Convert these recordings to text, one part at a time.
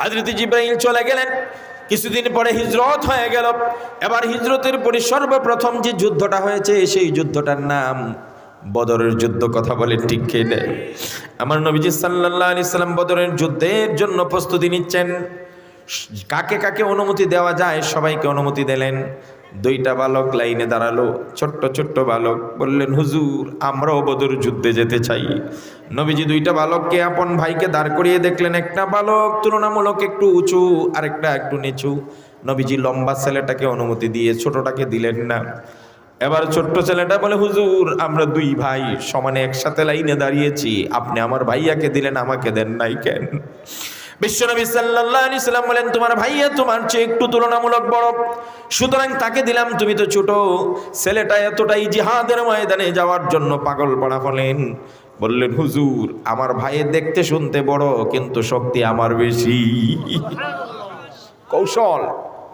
হাজরত জিব্রাহিল চলে গেলেন। কিছুদিন পরে হিজরত হয়ে গেল। এবার হিজরতের পরে সর্বপ্রথম যে যুদ্ধটা হয়েছে, সেই যুদ্ধটার নাম বদরের যুদ্ধ কথা বলে ঠিক খেয়ে দেয় আমার নবীজি সাল্লাহ আলি সাল্লাম বদরের যুদ্ধের জন্য প্রস্তুতি নিচ্ছেন। কাকে কাকে অনুমতি দেওয়া যায়, সবাইকে অনুমতি দিলেন। দুইটা বালক লাইনে দাঁড়াল, ছোট্ট ছোট্ট বালক। বললেন, হুজুর, আমরাও বদর যুদ্ধে যেতে চাই। নবীজি দুইটা বালককে আপন ভাইকে দাঁড় করিয়ে দেখলেন, একটা বালক তুলনামূলক একটু উঁচু, আরেকটা একটু নিচু। নবীজি লম্বা ছেলেটাকে অনুমতি দিয়ে ছোটটাকে দিলেন না। এবার ছোট্ট ছেলেটা বলে, হুজুর, আমরা দুই ভাই সমানে একসাথে লাইনে দাঁড়িয়েছি। আপনি আমার ভাইয়াকে দিলেন, আমাকে দেন নাই কেন? বিশ্বনবী সাল্লাল্লাহু আলাইহি সাল্লাম বলেন, তোমার ভাইয়া তোমার চেয়ে একটু তুলনামূলক বড়। সুতরাং তাকে দিলাম, তুমি তো ছোট। ছেলেটা এতটাই জিহাদের ময়দানে যাওয়ার জন্য পাগল পড়া হলেন বললেন, হুজুর, আমার ভাইয়ের দেখতে শুনতে বড়, কিন্তু শক্তি আমার বেশি। কৌশল।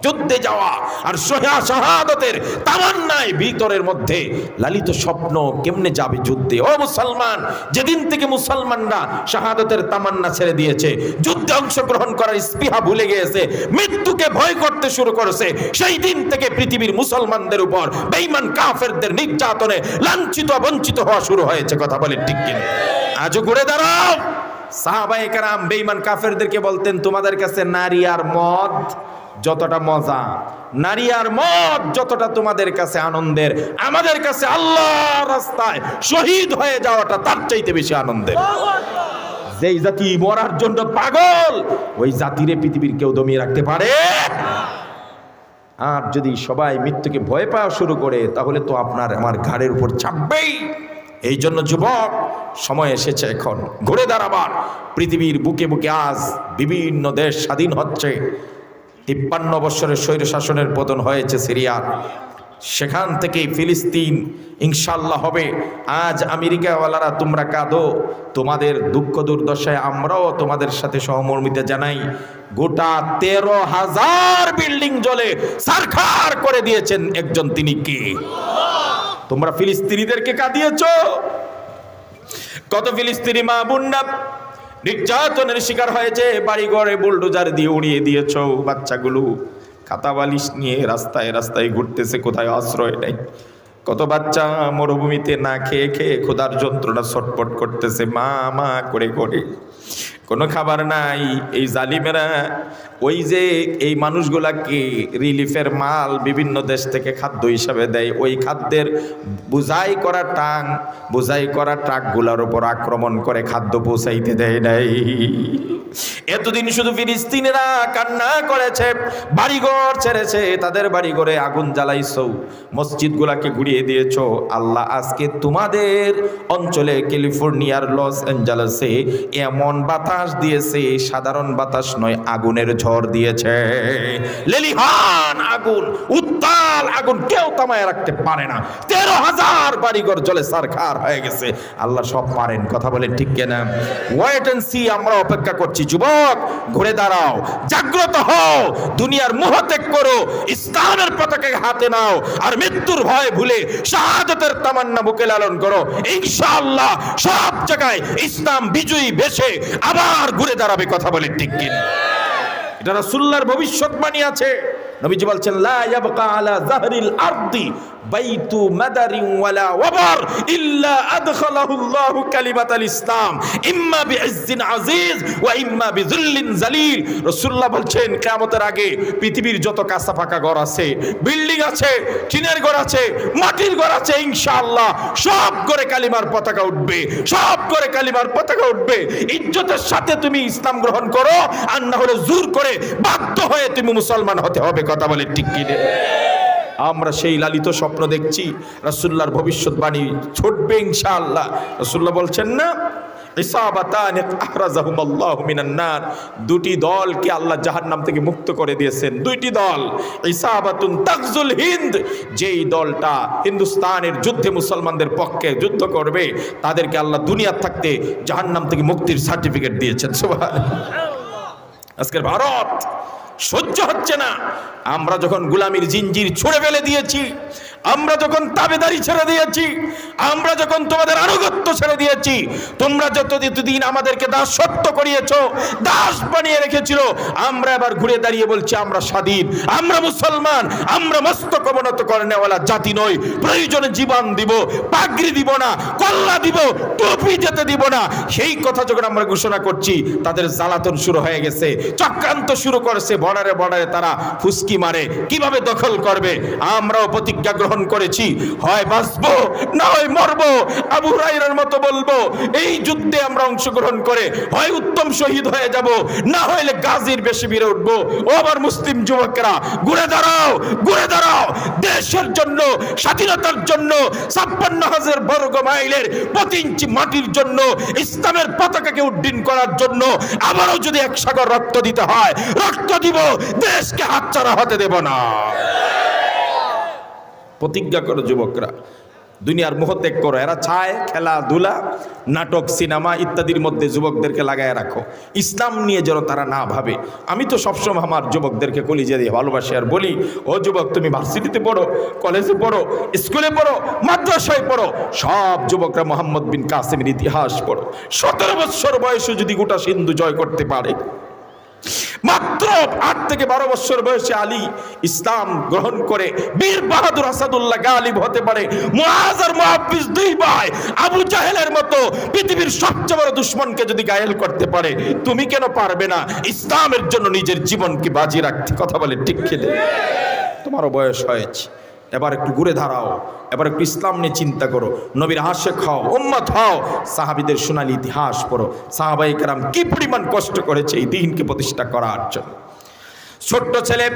যুদ্ধে যাওয়া আর সোহা শাহাদতের তামান্নায় ভিতরের মধ্যে লালিত স্বপ্ন কেমনে যাবে যুদ্ধে? ও মুসলমান, যেদিন থেকে মুসলমানরা শাহাদতের তামান্না ছেড়ে দিয়েছে, যুদ্ধে অংশগ্রহণ করার স্পৃহা ভুলে গিয়েছে, মৃত্যুকে ভয় করতে শুরু করেছে, সেই দিন থেকে পৃথিবীর মুসলমানদের উপর বেঈমান কাফেরদের নির্যাতনে লাঞ্ছিত বঞ্চিত হওয়া শুরু হয়েছে। কথা বলে ঠিক কিনা? আজও ঘুরে দাঁড়াও। সাহাবায়ে কারাম বেঈমান কাফেরদেরকে বলতেন, তোমাদের কাছে নারী আর মদ যতটা মজা, নারী আর মদ যতটা তোমাদের কাছে আনন্দের, আমাদের কাছে আল্লাহ রাস্তায় শহীদ হয়ে যাওয়াটা তার চাইতে বেশি আনন্দের। যেই জাতি মরার জন্য পাগল, ওই জাতিরে পৃথিবীর কেউ দমিয়ে রাখতে পারে? আর যদি সবাই মৃত্যুকে ভয় পাওয়া শুরু করে, তাহলে তো আপনার আমার ঘাড়ের উপর চাপবেই এই জন্য যুবক, সময় এসেছে এখন। ঘুরে দাঁড়াবার। পৃথিবীর বুকে বুকে আজ বিভিন্ন দেশ স্বাধীন হচ্ছে। তিপ্পান্ন বৎসরের স্বৈর শাসনের পতন হয়েছে সিরিয়ার। সেখান থেকেই ফিলিস্তিন ইনশাল্লাহ হবে। আজ আমেরিকাওয়ালারা, তোমরা কাঁদো। তোমাদের দুঃখ দুর্দশায় আমরাও তোমাদের সাথে সহমর্মিতা জানাই। গোটা তেরো হাজার বিল্ডিং জলে সারখার করে দিয়েছেন একজন তিনি কে? তোমরা ফিলিস্তিনিদেরকে কাঁদিয়েছ। কত ফিলিস্তিনি মা বুন্না নির্যাতনের শিকার হয়েছে বাড়ি ঘরে বুলডোজার দিয়ে উড়িয়ে দিয়েছ। বাচ্চাগুলো খাতা বালিশ নিয়ে রাস্তায় রাস্তায় ঘুরতেছে, কোথায় আশ্রয় নেই। কত বাচ্চা মরুভূমিতে না খেয়ে খেয়ে খোদার যন্ত্রণা ছটপট করতেছে, মা মা, করে করে। কোনো খাবার নাই। এই জালিমেরা ওই যে এই মানুষগুলাকে রিলিফের মাল বিভিন্ন দেশ থেকে খাদ্য হিসাবে দেয়, ওই খাদ্যের বুঝাই করা টাং, বুঝাই করা ট্রাকগুলোর ওপর আক্রমণ করে খাদ্য পৌঁছাইতে দেয় নাই। এতদিন শুধু ফিলিস্তিনিরা কান্না করেছে, বাড়িঘর ছেড়েছে, তাদের বাড়িঘরে আগুন জ্বালাইছো, মসজিদগুলাকে ঘুরিয়ে দিয়েছ। আল্লাহ আজকে তোমাদের অঞ্চলে ক্যালিফোর্নিয়ার লস অ্যাঞ্জেলেসে এমন বাতাস দিয়েছে, সাধারণ বাতাস নয়, আগুনের ঝড় দিয়েছে। লেলিহান আগুন, উত্তাল আগুন কেউ তামায় রাখতে পারে না। তেরো হাজার বাড়িঘর জলে সারখার হয়ে গেছে। আল্লাহ সব পারেন, কথা বলে ঠিক কেনা? ওয়েট এন্ড সি আমরা অপেক্ষা করছি, যুবক। ঘুরে দাঁড়াও। জাগ্রত হও। দুনিয়ার মোহ ত্যাগ করো। ইসলামের পতাকে হাতে নাও। আর মৃত্যুর ভয় ভুলে শাহাদতের তামান্না বুকে লালন করো। ইনশাআল্লাহ সব জায়গায় ইসলাম বিজয়ী বেছে আবার ঘুরে দাঁড়াবে কথা বলে ঠিক কিনা। এটা রাসূলুল্লাহর ভবিষ্যৎবাণী আছে। নবীজি বলছেন বাইতু ইসলাম। আজিজ ওয়া পৃথিবীর যত ঘর আছে, বিল্ডিং আছে ঘর আছে, মাটির ঘর আছে সব করে কালিমার পতাকা উঠবে, সব করে কালিমার পতাকা উঠবে। ইজ্জতের সাথে তুমি ইসলাম গ্রহণ করো, আর না হলে জোর করে বাধ্য হয়ে তুমি মুসলমান হতে হবে কথা বলে, ঠিক কি আমরা সেই লালিত স্বপ্ন দেখছি, রাসূলুল্লাহর ভবিষ্যৎবাণী ছুটবে ইনশাআল্লাহ। রাসূলুল্লাহ বলছেন, না দুটি দলকে আল্লাহ জাহান্নাম থেকে মুক্ত করে দিয়েছেন। দুইটি দল, ইসাবাতুন তাকজুল হিন্দ। যেই দলটা হিন্দুস্তানের যুদ্ধে মুসলমানদের পক্ষে যুদ্ধ করবে, তাদেরকে আল্লাহ দুনিয়ার থাকতে জাহান্নাম থেকে মুক্তির সার্টিফিকেট দিয়েছেন। সুবহানাল্লাহ। আজকের ভারত সহ্য হচ্ছে না। আমরা যখন গুলামির জিঞ্জির ছুড়ে ফেলে দিয়েছি আমরা যখন তাবেদারি ছেড়ে দিয়েছি, আমরা যখন তোমাদের আনুগত্য ছেড়ে দিয়েছি, তোমরা যত দিন আমাদেরকে দাসত্ব করিয়েছ, দাস বানিয়ে রেখেছিল, আমরা এবার ঘুরে দাঁড়িয়ে বলছি, আমরা স্বাধীন, আমরা মুসলমান, আমরা মস্তক অবনত করে নেওয়ালা জাতি নই, প্রয়োজনে জীবন দিব, পাগড়ি দিব না, কল্লা দিব, টুপি যেতে দিব না। সেই কথা যখন আমরা ঘোষণা করছি, তাদের জ্বালাতন শুরু হয়ে গেছে, চক্রান্ত শুরু করেছে, বর্ডারে বর্ডারে তারা ফুসকি মারে, কীভাবে দখল করবে? আমরাও প্রতিজ্ঞা গ্রহণ করেছি। হয় বাঁচবো, না হয় মরবো। আবু রাইরার মতো বলব, এই যুদ্ধে আমরা অংশগ্রহণ করে হয় উত্তম শহীদ হয়ে যাব, না হইলে গাজীর বেশি বেড়ে উঠবো। ও আবার মুসলিম যুবকরা, ঘুরে দাঁড়াও ঘুরে দাঁড়াও। দেশের জন্য, স্বাধীনতার জন্য, ছাপ্পান্ন হাজার বর্গ মাইলের প্রতি ইঞ্চি মাটির জন্য, ইসলামের পতাকাকে উড্ডীন করার জন্য আবারও যদি এক সাগর রক্ত দিতে হয়, রক্ত দিব, দেশকে হাতছাড়া হতে দেব না। প্রতিজ্ঞা করো যুবকরা। দুনিয়ার মোহ ত্যাগ করো। এরা চায় খেলাধুলা, নাটক, সিনেমা ইত্যাদির মধ্যে যুবকদেরকে লাগায় রাখো। ইসলাম নিয়ে যেন তারা না ভাবে। আমি তো সবসময় আমার যুবকদেরকে কলিজে দিয়ে ভালোবাসি আর বলি, ও যুবক, তুমি ভার্সিটিতে পড়ো, কলেজে পড়ো, স্কুলে পড়ো, মাদ্রাসায় পড়ো, সব যুবকরা মোহাম্মদ বিন কাসিমের ইতিহাস পড়ো। সতেরো বছর বয়সে যদি গোটা সিন্ধু জয় করতে পারে মাত্র আট থেকে বারো বছর বয়সে আলী ইসলাম গ্রহণ করে বীর বাহাদুর আসাদুল্লাহ গালিব হতে পারে। মুআজ আর মুহাফিজ দুই ভাই আবু জাহেলের মতো পৃথিবীর সবচেয়ে বড় দুশ্মনকে যদি গায়েল করতে পারে, তুমি কেন পারবে না? ইসলামের জন্য নিজের জীবনকে বাজি রাখতে। কথা বলে ঠিক খেলে। তোমারও বয়স হয়েছে। এবার একটু ঘুরে দাঁড়াও, এবার একটু ইসলাম নিয়ে চিন্তা করো, নবীর হাসে খাও উম্মত হও, সাহাবিদের সোনালী ইতিহাস পড়ো। সাহাবাই কারাম কি পরিমাণ কষ্ট করেছে এই দিনকে প্রতিষ্ঠা করার জন্য। ছোট্ট ছেলে,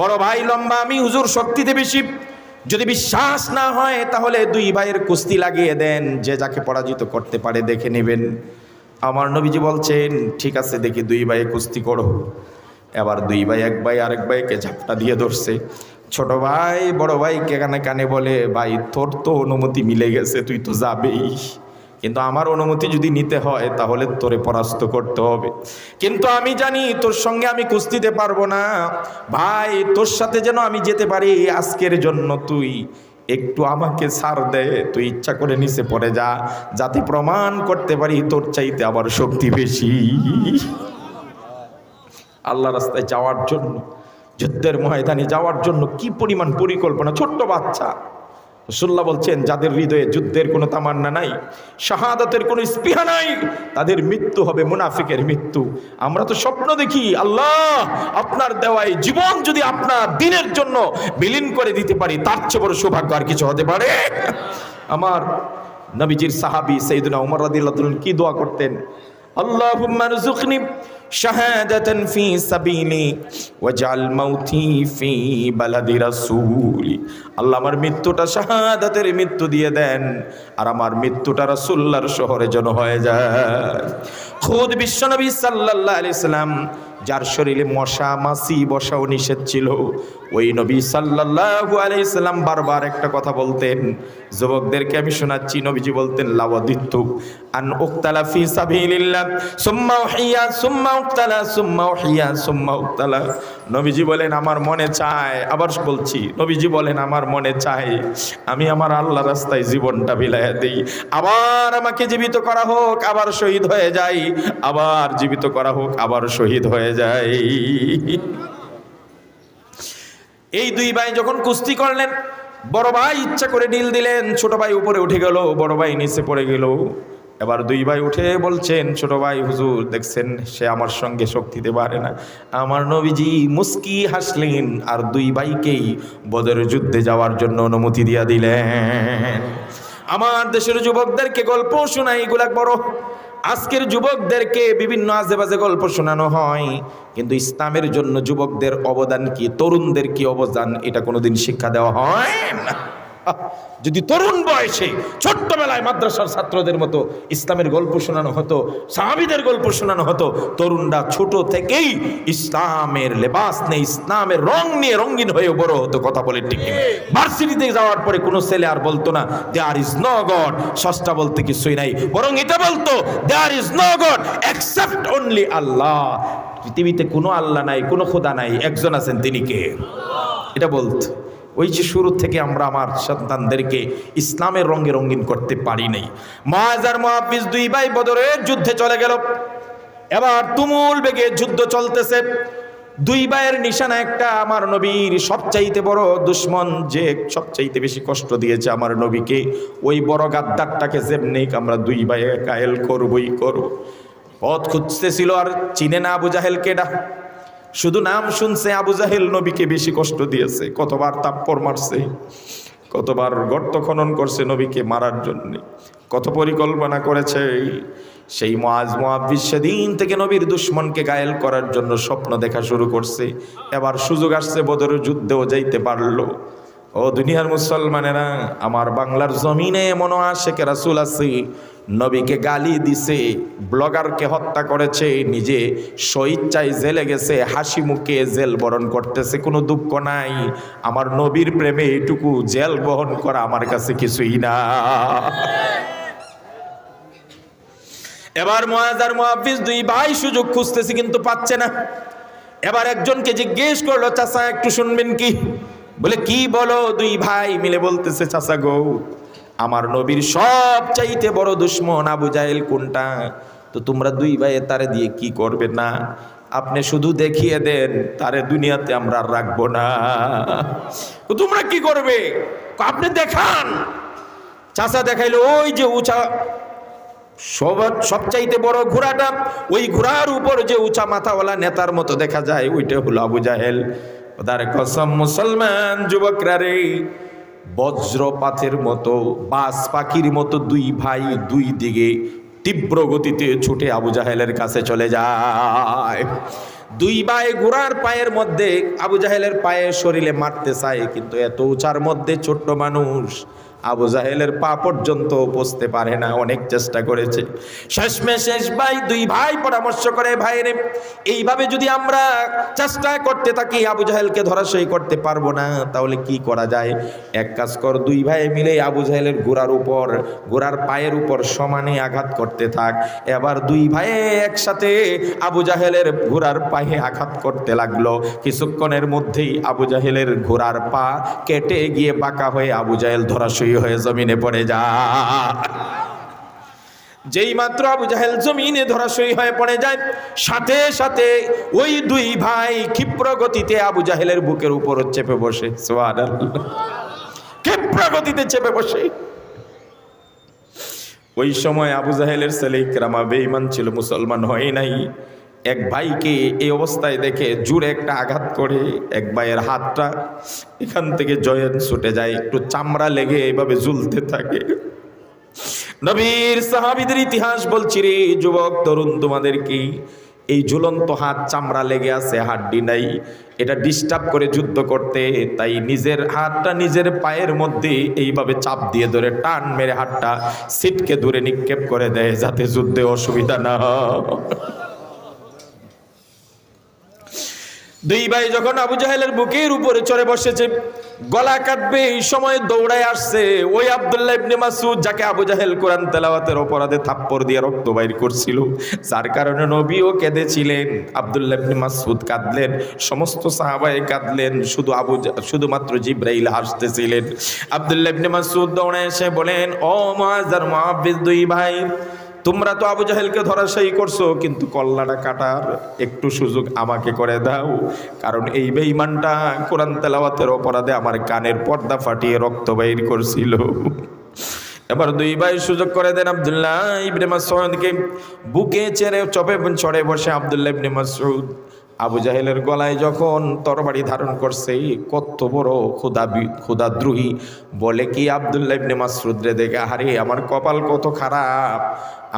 বড় ভাই, লম্বা আমি, হুজুর শক্তিতে বেশি। যদি বিশ্বাস না হয়, তাহলে দুই ভাইয়ের কুস্তি লাগিয়ে দেন, যে যাকে পরাজিত করতে পারে দেখে নেবেন। আমার নবীজি বলছেন, ঠিক আছে, দেখি দুই ভাইয়ে কুস্তি করো। এবার দুই ভাই, এক ভাই, আরেক ভাইকে ঝাপটা দিয়ে ধরছে। ছোট ভাই, বড় ভাই কানে কানে বলে, ভাই, তোর তো অনুমতি মিলে গেছে, তুই তো যাবেই। কিন্তু আমার অনুমতি যদি নিতে হয়, তাহলে তোরে পরাস্ত করতে হবে। কিন্তু আমি জানি তোর সঙ্গে আমি কুস্তিতে পারব না। ভাই, তোর সাথে যেন আমি যেতে পারি, আজকের জন্য তুই একটু আমাকে ছাড় দে। তুই ইচ্ছা করে নিচে পড়ে যা, যাতে প্রমাণ করতে পারি তোর চাইতে আবার শক্তি বেশি। আল্লাহ রাস্তায় যাওয়ার জন্য যুদ্ধের ময়দানে যাওয়ার জন্য কি পরিমাণ পরিকল্পনা? ছোট্ট বাচ্চা। রসুল্লাহ বলছেন, যাদের হৃদয়ে যুদ্ধের কোনো তামান্না নাই, শাহাদাতের কোনো স্পৃহা নাই, তাদের মৃত্যু হবে মুনাফিকের মৃত্যু। আমরা তো স্বপ্ন দেখি, আল্লাহ আপনার দেওয়াই জীবন যদি আপনার দিনের জন্য বিলীন করে দিতে পারি, তার চেয়ে বড় সৌভাগ্য আর কিছু হতে পারে? আমার নবীজির সাহাবি সৈদুনা উমর রাদিল্লাহ কি দোয়া করতেন? اللهم ارزقني شهادة في سبيلي واجعل موتي في بلد رسولي আল্লাহ আমার মৃত্যুটা শাহাদাতের মৃত্যু দিয়ে দেন আর আমার মৃত্যুটা রাসূলুল্লাহর শহরে যেন হয়ে যায় খুদ বিশ্বনবী সাল্লাল্লাহু আলাইহি সাল্লাম, যার শরীরে মশা, মাছি, বসাও নিষেধ ছিল। ওই নবী সাল্লাল্লাহু আলাইহি সাল্লাম বারবার একটা কথা বলতেন। যুবকদেরকে আমি শোনাচ্ছি, নবীজি বলতেন, লাওয়াদিত্তু আন উক্তালা ফি সাবিলিল্লাহ, সুম্মা উহিয়া, সুম্মা উক্তালা, সুম্মা উহিয়া, সুম্মা উক্তালা। নবীজি বলেন, আমার মনে চায় আবার বলছি, নবীজি বলেন, আমার মনে চায় আমি আমার আল্লাহ রাস্তায় জীবনটা বিলাইয়া দিই। আবার আমাকে জীবিত করা হোক, আবার শহীদ হয়ে যাই। আবার জীবিত করা হোক, আবার শহীদ হয়ে যাই। এই দুই ভাই যখন কুস্তি করলেন, বড় ভাই ইচ্ছা করে ডিল দিলেন, ছোট ভাই উপরে উঠে গেল, বড় ভাই নিচে পড়ে গেল। এবার দুই ভাই উঠে বলছেন, ছোট ভাই হুজুর, দেখছেন সে আমার সঙ্গে শক্তি দিতে পারে না। আমার নবীজি মুস্কি হাসলেন আর দুই ভাইকেই বদর যুদ্ধে যাওয়ার জন্য অনুমতি দিয়া দিলেন। আমার দেশের যুবকদেরকে গল্প শোনাই এগুলা বড়। আজকের যুবকদেরকে বিভিন্ন আজেবাজে গল্প শোনানো হয়, কিন্তু ইসলামের জন্য যুবকদের অবদান কি, তরুণদের কি অবদান, এটা কোনোদিন শিক্ষা দেওয়া হয় না। যদি তরুণ বয়সে ছোট্টবেলায় মাদ্রাসার ছাত্রদের মতো ইসলামের গল্প শোনানো হতো, সাহাবিদের গল্প শোনানো হতো, তরুণরা ছোট থেকেই ইসলামের লেবাস নেই ইসলামের রং নিয়ে রঙিন হয়ে বড় হতো, কথা বলে ঠিক ভার্সিটিতে যাওয়ার পরে কোনো ছেলে আর বলতো না দেয়ার ইজ নো গড সস্তা বলতে কিছুই নাই। বরং এটা বলতো there is no god except only Allah পৃথিবীতে কোনো আল্লাহ নাই, কোনো খোদা নাই, একজন আছেন তিনি কে? এটা বলতো। ওই যে শুরু থেকে আমরা আমার সন্তানদেরকে ইসলামের রঙে রঙিন করতে পারি নাই। মহাজার মহাফিজ দুই ভাই বদরের যুদ্ধে চলে গেল। এবার তুমুল বেগে যুদ্ধ চলতেছে। দুই ভাইয়ের নিশানা একটা, আমার নবীর সবচাইতে বড় দুশ্মন, যে সবচাইতে বেশি কষ্ট দিয়েছে আমার নবীকে। ওই বড় গাদ্দারটাকে যেমনি আমরা দুই ভাইয়ে কায়েল করবই করব। পথ খুঁজতেছিল আর চিনে না আবু জাহেল কেডা। শুধু নাম শুনছে আবু জাহেল নবীকে বেশি কষ্ট দিয়েছে, কতবার তাপ্পর মারছে, কতবার গর্ত খনন করছে নবীকে মারার জন্য, কত পরিকল্পনা করেছে সেই মাজ মহাবিশ সেদিন থেকে নবীর দুশ্মনকে গায়েল করার জন্য স্বপ্ন দেখা শুরু করছে, এবার সুযোগ আসছে বদরের যুদ্ধেও যাইতে পারল। ও দুনিয়ার মুসলমানেরা, আমার বাংলার জমিনে মনে আসে কে রাসুল আছে, নবীকে গালি দিছে, ব্লগারকে হত্যা করেছে, নিজে স্বইচ্ছায় জেলে গেছে, হাসি মুখে জেল বরণ করতেছে, কোনো দুঃখ নাই। আমার নবীর প্রেমে এটুকু জেল বহন করা আমার কাছে কিছুই না। এবার মহাজার মহাফিজ দুই ভাই সুযোগ খুঁজতেছে কিন্তু পাচ্ছে না। এবার একজনকে জিজ্ঞেস করল, চাচা, একটু শুনবেন কি? বলে, কি বলো দুই ভাই মিলে বলতেছে, চাচা গো, আমার নবীর সব চাইতে বড় দুশ্মন আবু জাহেল কোনটা? তো তোমরা দুই ভাইয়ে তারে দিয়ে কি করবে না? আপনি শুধু দেখিয়ে দেন, তারে দুনিয়াতে আমরা রাখব না। তোমরা কি করবে? আপনি দেখান। চাচা দেখাইলো, ওই যে উঁচা, সব, সবচাইতে বড় ঘোড়াটা, ওই ঘোড়ার উপর যে উঁচা মাথাওয়ালা নেতার মতো দেখা যায়, ওইটা হলো আবু জাহেল। তার কসম মুসলমান যুবকরা রে, বজ্রপাতের মতো, বাস পাখির মতো দুই ভাই দুই দিকে তীব্র গতিতে ছুটে আবু জাহেলের কাছে চলে যায়। দুই ভাই ঘোড়ার পায়ের মধ্যে, আবু জাহেলের পায়ে শরীরে মারতে চায়, কিন্তু এত উঁচার মধ্যে ছোট্ট মানুষ আবু জাহেলের পা পর্যন্ত পৌঁছতে পারে না, অনেক চেষ্টা করেছে। শেষমে শেষ ভাই, দুই ভাই পরামর্শ করে, ভাইরে, এইভাবে যদি আমরা চেষ্টা করতে থাকি, আবু জাহেলকে ধরাশয়ী করতে পারব না, তাহলে কি করা যায়? এক কাজ কর, দুই ভাই মিলে আবু জাহেলের ঘোড়ার উপর ঘোড়ার পায়ের উপর সমানে আঘাত করতে থাক। এবার দুই ভাই একসাথে আবু জাহেলের ঘোড়ার পায়ে আঘাত করতে লাগল। কিছুক্ষণের মধ্যেই আবু জাহেলের ঘোড়ার পা কেটে গিয়ে বাঁকা হয়ে আবু জাহেল ধরাশয়ী হয়ে জমিনে পড়ে যায় যেই মাত্র আবু জাহেল জমিনে ধরাশয়ী হয়ে পড়ে যায়, সাথে সাথে ওই দুই ভাই ক্ষিপ্র গতিতে আবু জাহেলের বুকের উপর চেপে বসে। ক্ষিপ্র গতিতে চেপে বসে। ওই সময় আবু জাহেলের ছেলে ইকরামা বেঈমান ছিল, মুসলমান হয় নাই। এক ভাইকে এই অবস্থায় দেখে জুড়ে একটা আঘাত করে, এক ভাইয়ের হাতটা এখান থেকে জয়েন ছুটে যায়, একটু চামড়া লেগে এভাবে ঝুলতে থাকে। নবীর সাহাবিদের ইতিহাস বলছি রে, যুবক, তরুণ, তোমাদের কি এই ঝুলন্ত হাত চামড়া লেগে আছে, হাড্ডি নাই? এটা ডিস্টার্ব করে যুদ্ধ করতে, তাই নিজের হাতটা নিজের পায়ের মধ্যে এইভাবে চাপ দিয়ে ধরে টান মেরে হাতটা সিটকে দূরে নিক্ষেপ করে দেয়, যাতে যুদ্ধে অসুবিধা না হয়। দুই ভাই যখন আবু জাহেলের বুকের উপরে চড়ে বসেছে, গলা কাটবে এই সময় দৌড়ায় আসছে ওই আব্দুল্লাহ ইবনে মাসুদ যাকে আবু জাহেল কোরআন তেলাওয়াতের অপরাধে থাপ্পড় দিয়ে রক্ত বাইর করছিল। যার কারণে নবীও কেঁদেছিলেন, আব্দুল্লাহ ইবনে মাসুদ কাঁদলেন, সমস্ত সাহাবায়ে কাঁদলেন, শুধু আবু শুধুমাত্র জিব্রাইল হাসতেছিলেন। আব্দুল্লাহ ইবনে মাসুদ দৌড়ায় এসে বলেন, ও মুআজ্জার মুআব্বিদ দুই ভাই তোমরা তো আবু জাহেলকে ধরাশায়ী করছ, কিন্তু কল্লাটা কাটার একটু সুযোগ আমাকে করে দাও। কারণ এই বেইমানটা কোরআন তেলাওয়াতের অপরাধে আমার কানের পর্দা ফাটিয়ে রক্ত বাইর করছিল। এবার দুই ভাই সুযোগ করে দেন আব্দুল্লাহ ইবনে মাসউদকে। বুকে চেড়ে চপে চড়ে বসে আব্দুল্লাহ ইবনে মাসউদ। আবু জাহেলের গলায় যখন তরবারি ধারণ করছে, কত বড় খুদা খুদাদ্রোহী বলে কি আবদুল্লাহ ইবনে মাসউদ রে দেখে আরে আমার কপাল কত খারাপ।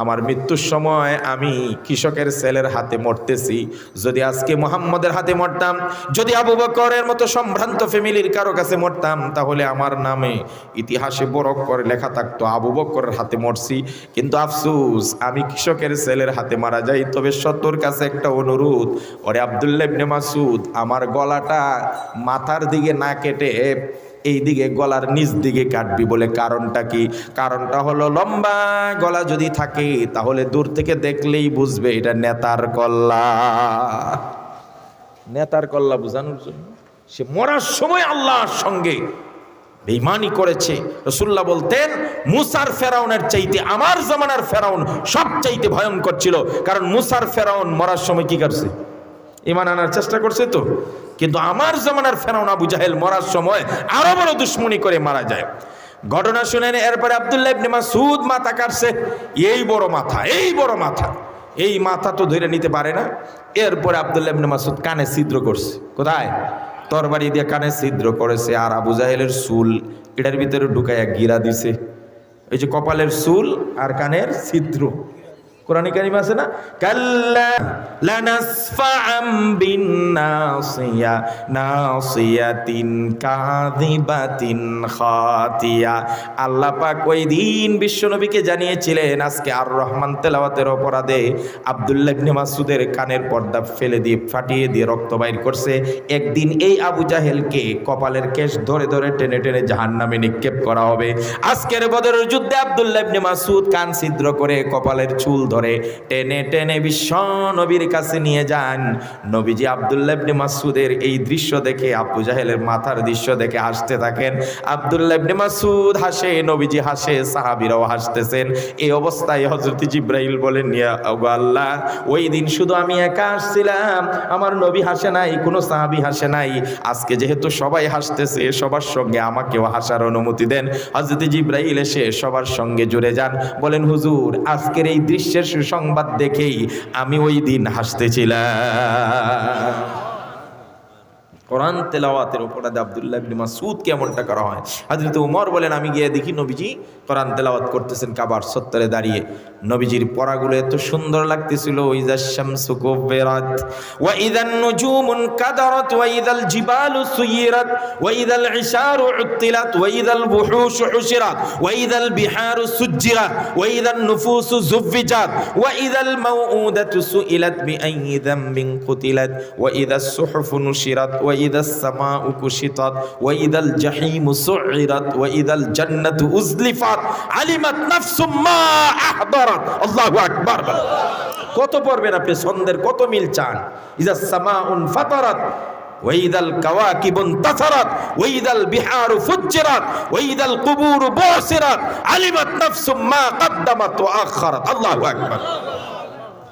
আমার মৃত্যুর সময় আমি কৃষকের ছেলের হাতে মরতেছি। যদি আজকে মোহাম্মদের হাতে মরতাম, যদি আবু বকরের মতো সম্ভ্রান্ত ফ্যামিলির কারও কাছে মরতাম, তাহলে আমার নামে ইতিহাসে বড় করে লেখা থাকতো, আবু বকরের হাতে মরছি। কিন্তু আফসুস, আমি কৃষকের ছেলের হাতে মারা যাই, তবে সত্যর কাছে একটা অনুরোধ, ওরে আবদুল্লাহ ইবনে মাসুদ আমার গলাটা মাথার দিকে না কেটে এই দিকে গলার নিচ দিকে কাটবি বলে কারণটা কি? কারণটা হলো লম্বা গলা যদি থাকে, তাহলে দূর থেকে দেখলেই বুঝবে এটা নেতার কল্লা। নেতার কল্লা বোঝানোর জন্য সে মরার সময় আল্লাহর সঙ্গে বেইমানি করেছে। রসুল্লাহ বলতেন, মুসার ফেরাউনের চাইতে আমার জামানার ফেরাউন সব চাইতে ভয়ঙ্কর ছিল। কারণ মুসার ফেরাউন মরার সময় কি করছে? ইমান আনার চেষ্টা করছে তো। কিন্তু আমার জমানার ফেরাউন আবু জাহেল মরার সময় আরও বড় দুশ্মনী করে মারা যায়। ঘটনা শুনেন, এরপরে আবদুল্লাহ ইবনে মাসুদ মাথা কাটছে। এই বড় মাথা, এই বড় মাথা। এই মাথা তো ধরে নিতে পারে না। এরপরে আবদুল্লাহ ইবনে মাসুদ কানে ছিদ্র করছে। কোথায়? তরবারি দিয়ে কানে ছিদ্র করেছে আর আবু জাহেলের চুল এটার ভিতরে ঢুকাইয়া গিরা দিছে। এই যে কপালের চুল আর কানের ছিদ্র। কোরআন কারিম আছে না? কাল্লা লানাসফাআম বিন নাসিয়া নাসিয়াতিন কাযিবাতিন খাতিয়া। আল্লাহ পাক ওই দিন বিশ্বনবীকে জানিয়েছিলেন, আজকে আর রহমান তেলাওয়াতের অপরাধে আব্দুল্লাহ ইবনে মাসুদের কানের পর্দা ফেলে দিয়ে, ফাটিয়ে দিয়ে রক্ত বাইর করছে। একদিন এই আবু জাহেলকে কপালের কেশ ধরে ধরে টেনে টেনে জাহান্নামে নিক্ষেপ করা হবে। আজকের বদরের যুদ্ধে আব্দুল্লাহ ইবনে মাসুদ কান ছিদ্র করে কপালের চুল ধরে টেনে টেনে বিশ্ব নবীর কাছে নিয়ে যান। নবীজি আব্দুল্লাহ ইবনে মাসুদের এই দৃশ্য দেখে আবু জাহেলের মাথার দৃশ্য দেখে হাসতে থাকেন। আব্দুল্লাহ ইবনে মাসুদ হাসে, নবীজি হাসে, সাহাবিরাও হাসতেছেন। এই অবস্থায় হযরত জিব্রাইল বলেন আল্লাহ, ওই দিন শুধু আমি একা আসছিলাম। আমার নবী হাসে নাই, কোনো সাহাবী হাসে নাই। আজকে যেহেতু সবাই হাসতেছে, সবার সঙ্গে আমাকেও হাসার অনুমতি দেন। হযরত জিব্রাইল এসে সবার সঙ্গে জুড়ে যান। বলেন, হুজুর, আজকের এই দৃশ্যের সুসংবাদ দেখেই আমি ওই দিন হাসতেছিলাম। কোরআন তেলাওয়াতের অপরাধে আব্দুল্লাহ ইবনে মাসউদ কেমনটা করা হয়? হযরত উমর বলেন, আমি গিয়ে দেখি নবীজি কোরআন তেলাওয়াত করতেছেন কাবার সত্তরে দাঁড়িয়ে। নবীজির পড়াগুলো এত সুন্দর লাগতেছিল। ইজা শামসু কুবিরাত ওয়া ইদান নুজুমুন কাদারাত ওয়া ইদাল জিবালু সুয়িরাত ওয়া ইদাল ইশারু উত্তিলাত ওয়া ইদাল বুহুশু হুশিরাত ওয়া ইদাল বিহারু সুজ্জিরাত ওয়া ইদান নুফুসু জুফিজাত ওয়া ইদাল মাউউদাতু সুইলাত বিআইয়ি যামবিন কুতিলাত ওয়া ইদাস সুহুফু নুশিরাত ওয়া ইদাস সামাউ কুশিতাত ওয়া ইদাল জাহিমু সুইরাত ওয়া ইদাল জান্নাতু উজলিফাত আলিমাত নাফসুম মা আহদারাত আল্লাহু আকবার কত পড়বেন আপনি ছন্দের কত মিল চান ইদাস সামাউন ফাতারাত وإذا الكواكب انتصرت وإذا البحار فجرت وإذا القبور بعثرت علمت نفس ما قدمت وأخرت الله أكبر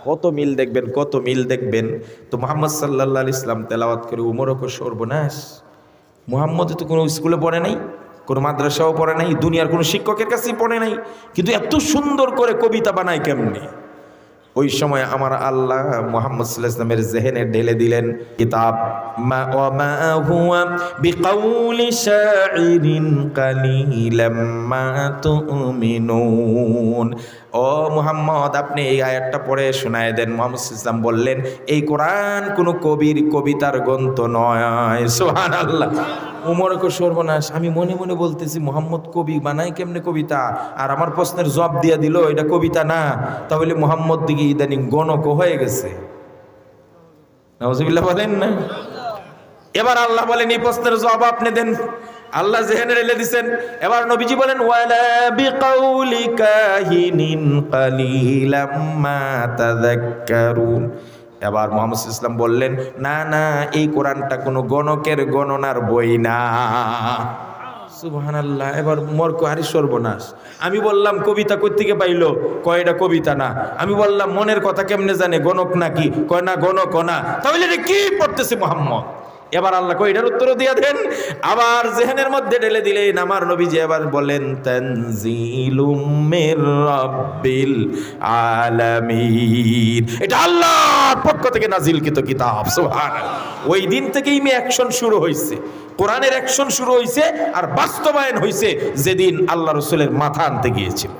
কত মিল দেখবেন, কত মিল দেখবেন। তো মোহাম্মদ সাল্লাহ ইসলাম তেলাওয়াত করে উমর ওকে সর্বনাশ। মুহাম্মদ তো কোনো স্কুলে পড়ে নাই, কোনো মাদ্রাসাও পড়ে নাই, দুনিয়ার কোনো শিক্ষকের কাছেই পড়ে নাই। কিন্তু এত সুন্দর করে কবিতা বানায় কেমনে? ওই সময় আমার আল্লাহ মোহাম্মদ সাল্লাহ ইসলামের জেহেনে ঢেলে দিলেন কিতাব ও মুহাম্মদ, আপনি এই আয়াতটা পড়ে শোনায় দেন। মোহাম্মদ ইসলাম বললেন, এই কোরআন কোনো কবির কবিতার গ্রন্থ নয়। সোহান আল্লাহ উমর কো সর্বনাশ। আমি মনে মনে বলতেছি, মোহাম্মদ কবি বানাই কেমনে কবিতা? আর আমার প্রশ্নের জবাব দিয়া দিল, এটা কবিতা না। তাহলে মোহাম্মদ দিকে ইদানিং গণক হয়ে গেছে। নওয়াজবিল্লাহ বলেন না? এবার আল্লাহ বলেন, এই প্রশ্নের জবাব আপনি দেন। আল্লাহ জেহেনে রেলে দিছেন, এবার নবীজি বলেন, ওয়ালা বিকাউলি কাহিনিন কালিলাম্মা তাযাক্কারুন। এবার মোহাম্মদ ইসলাম বললেন, না না, এই কোরআনটা কোনো গণকের গণনার বই না। সুবহানাল্লাহ, এবার মর্ক আরে সর্বনাশ। আমি বললাম, কবিতা কোত্থেকে পাইলো? কয়টা কবিতা না। আমি বললাম, মনের কথা কেমনে জানে? গণক নাকি? কয়, না, গণক না। তাহলে কি পড়তেছে মোহাম্মদ? এবার আল্লাহ কইটার উত্তর দিয়া দেন। আবার জেহেনের মধ্যে ঢেলে দিলেন। আমার নবীজি এবার বলেন তানজিলুম মির রাব্বিল আলামিন। এটা আল্লাহর পক্ষ থেকে নাজিলকৃত কিতাব, সুবহানাল্লাহ। ওই দিন থেকেই মে অ্যাকশন শুরু হয়েছে কোরআনের অ্যাকশন শুরু হয়েছে আর বাস্তবায়ন হয়েছে যেদিন আল্লাহ রসুলের মাথা আনতে গিয়েছিল।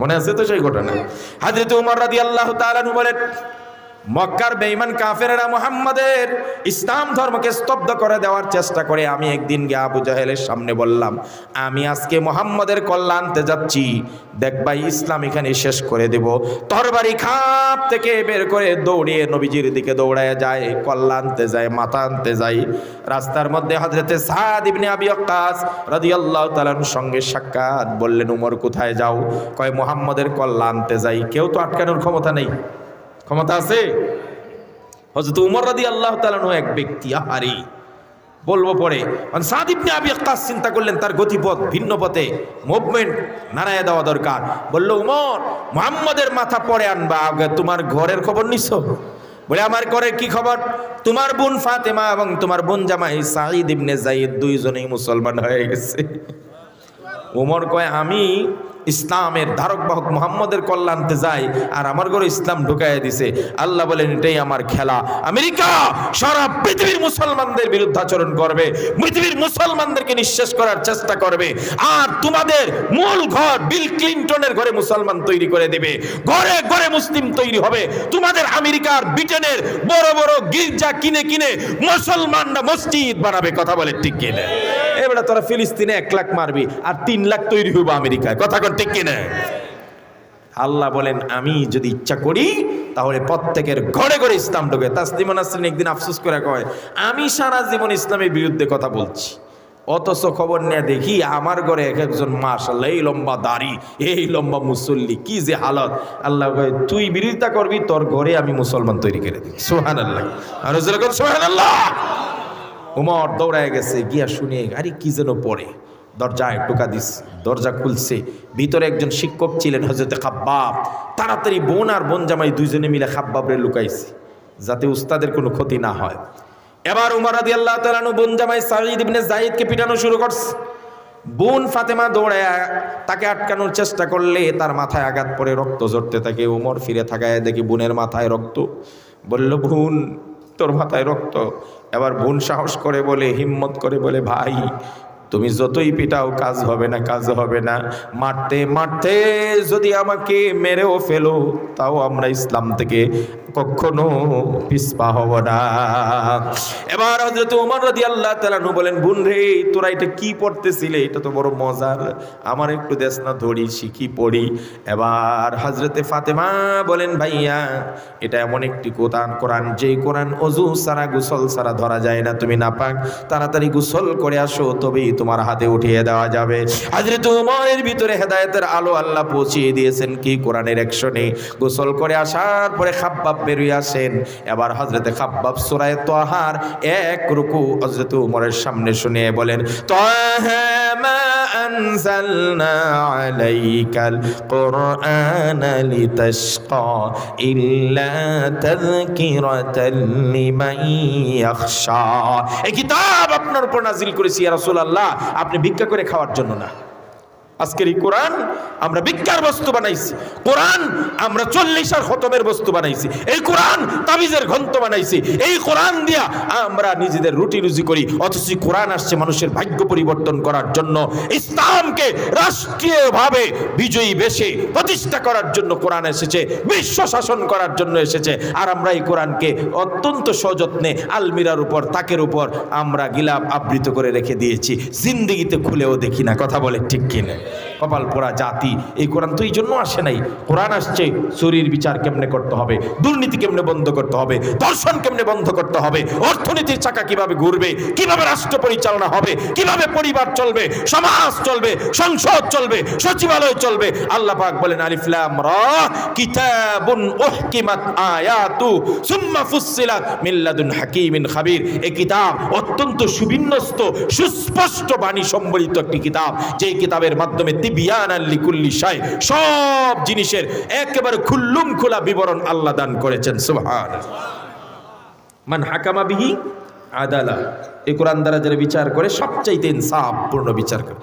মনে আছে তো সেই ঘটনা? হাজরত উমর রাদিয়াল্লাহু তাআলা বলেন মক্কার বেঈমান কাফেরেরা মুহাম্মাদের ইসলাম ধর্মকে স্তব্ধ করে দেওয়ার চেষ্টা করে। আমি একদিন গিয়ে আবু জাহেলের সামনে বললাম, আমি আজকে মুহাম্মাদের কল্যাণ আনতে যাচ্ছি। দেখবা ইসলাম এখানে শেষ করে দেব। তরবারি খাপ থেকে বের করে দৌড়িয়ে নবীজির দিকে দৌড়ায় যায় কল্যাণ আনতে যায়, মাথা আনতে যায়। রাস্তার মধ্যে হযরতে সাদ ইবনে আবি ওয়াক্কাস রাদিয়াল্লাহু তাআলার সঙ্গে সাক্ষাৎ বললেন, উমর, কোথায় যাও? কয়, মুহাম্মাদের কল্যাণ আনতে যাই। কেউ তো আটকানোর ক্ষমতা নেই। ক্ষমতা আছে? হজরত উমর রাদি আল্লাহ তালানু এক ব্যক্তি, আহারি, বলব পরে সাদ ইবনে আবি আক্কাস চিন্তা করলেন, তার গতিপথ ভিন্ন পথে মুভমেন্ট নাড়ায় দেওয়া দরকার। বলল, উমর, মুহাম্মদের মাথা পরে আনবা, আগে তোমার ঘরের খবর নিছ। বলে, আমার ঘরের কি খবর? তোমার বোন ফাতেমা এবং তোমার বোন জামাই সাঈদ ইবনে জাইদ দুইজনেই মুসলমান হয়ে গেছে। উমর কয়, আমি ইসলামের ধারক বাহক মোহাম্মদের কল্যাণতে যাই আর আমার ঘরে ইসলাম ঢুকাইয়া দিছে। আল্লাহ বলেন, এটাই আমার খেলা। আমেরিকা সারা পৃথিবীর মুসলমানদের বিরুদ্ধাচরণ করবে। পৃথিবীর মুসলমানদেরকে নিঃশেষ করার চেষ্টা করবে। আর তোমাদের মূল ঘর বিল ক্লিন্টনের ঘরে মুসলমান তৈরি করে দেবে। ঘরে ঘরে মুসলিম তৈরি হবে। তোমাদের আমেরিকার ব্রিটেনের বড় বড় গির্জা কিনে কিনে মুসলমানরা মসজিদ বানাবে। কথা বলে ঠিক কিনে? এবারে তোরা ফিলিস্তিনে এক লাখ মারবি আর তিন লাখ তৈরি হইব আমেরিকায়। কথা কন ঠিক কিনা? আল্লাহ বলেন, আমি যদি ইচ্ছা করি, তাহলে প্রত্যেকের ঘরে ঘরে ইসলাম ঢোকে। তাসলিমা নাসরিন একদিন আফসোস করে কয়, আমি সারা জীবন ইসলামের বিরুদ্ধে কথা বলছি। অথচ খবর নিয়ে দেখি আমার ঘরে এক একজন মাশাল্লাহ এই লম্বা দাড়ি, এই লম্বা মুসল্লি, কি যে হালত। আল্লাহ তুই বিরোধিতা করবি, তোর ঘরে আমি মুসলমান তৈরি করে দিই সোহান আল্লাহ আর সোহান আল্লাহ উমর দৌড়ায় গেছে, গিয়া শুনে, আরে কি যেন পড়ে? দরজায় টোকা দিস, দরজা খুলছে। ভিতরে একজন শিক্ষক ছিলেন হজরতে খাব্বাব। তাড়াতাড়ি বোন আর বোন জামাই দুইজনে মিলে খাব্বাবরে লুকাইছে, যাতে উস্তাদের কোনো ক্ষতি না হয়। এবার উমর আদি আল্লাহ তালানু বোন জামাই সাঈদ ইবনে জাহিদকে পিটানো শুরু করছে। বোন ফাতেমা দৌড়ায় তাকে আটকানোর চেষ্টা করলে তার মাথায় আঘাত পড়ে, রক্ত ঝরতে থাকে। উমর ফিরে থাকায় দেখি বোনের মাথায় রক্ত। বলল, বোন, তোর মাথায় রক্ত। এবার বোন সাহস করে বলে হিম্মত করে বলে ভাই তুমি যতই পিটাও, কাজ হবে না, কাজ হবে না। মারতে মারতে যদি আমাকে মেরেও ফেলো, তাও আমরা ইসলাম থেকে কখনো পিসপা হব না। এবার হজরত উমর রাদি আল্লাহ তালানু বলেন, বোন রে, তোরা এটা কি পড়তেছিলে? এটা তো বড় মজার। আমার একটু দেশ না, ধরি, শিখি, পড়ি। এবার হজরতে ফাতেমা বলেন, ভাইয়া, এটা এমন একটি কোরআন কোরআন যে কোরআন অজু সারা গুসল সারা ধরা যায় না। তুমি না পাক তাড়াতাড়ি গুসল করে আসো, তবেই তোমার হাতে উঠিয়ে দেওয়া যাবে হজরত উমরের ভিতরে হেদায়েতের আলো আল্লাহ পৌঁছিয়ে দিয়েছেন কি কোরআনের একশনে গোসল করে আসার পরে খাব্বাব বেরিয়ে আসেন এবার হজরতে খাব্বাব সুরায় তোহার এক রুকু হজরত উমরের সামনে শুনে বলেন তোহা মা أنزلنا عليك القرآن لتشقى إلا تذكرة لمن يخشى এই কিতাব আপনার উপর নাজিল করেছি ইয়া রাসূলুল্লাহ আপনি ভিক্ষা করে খাওয়ার জন্য না। আজকের এই কোরআন আমরা ভিক্ষার বস্তু বানাইছি। কোরআন আমরা চল্লিশ আর খতমের বস্তু বানাইছি। এই কোরআন তাবিজের ঘন্ত বানাইছি। এই কোরআন দিয়া আমরা নিজেদের রুটি রুজি করি। অথচ কোরআন আসছে মানুষের ভাগ্য পরিবর্তন করার জন্য। ইসলামকে রাষ্ট্রীয়ভাবে বিজয়ী বেশে প্রতিষ্ঠা করার জন্য কোরআন এসেছে। বিশ্ব শাসন করার জন্য এসেছে। আর আমরা এই কোরআনকে অত্যন্ত সযত্নে আলমিরার উপর, তাকের উপর আমরা গিলাপ আবৃত করে রেখে দিয়েছি। জিন্দিগিতে খুলেও দেখি না। কথা বলে ঠিক কিনা? কপাল পোড়া জাতি। এই কোরআন তো এই জন্য আসে নাই। কোরআন আসছে চুরির বিচার কেমনে করতে হবে? দুর্নীতি কেমনে বন্ধ করতে হবে? দর্শন কেমনে বন্ধ করতে হবে? অর্থনীতির চাকা কীভাবে ঘুরবে? কীভাবে রাষ্ট্র পরিচালনা হবে? কীভাবে পরিবার চলবে? সমাজ চলবে? সংসদ চলবে? সচিবালয় চলবে? আল্লাহ পাক বলেন আলিফলাম র, কিতাবুন উহকিমাত আয়াতু, সুম্মা ফুসসিলাত মিন লাদুন হাকিমিন খাবির। এই কিতাব অত্যন্ত সুবিন্যস্ত, সুস্পষ্ট বাণী সম্বলিত একটি কিতাব। যেই কিতাবের মাধ্যমে তিবিয়ান লিকুল্লি শাই, সব জিনিসের একেবারে খুল্লুম খোলা বিবরণ আল্লাহ দান করেছেন সুবহান মান হাকামা বিহি আদালা, এই কোরআন দ্বারা যারা বিচার করে, সবচাইতে ইনসাফ পূর্ণ বিচার করে।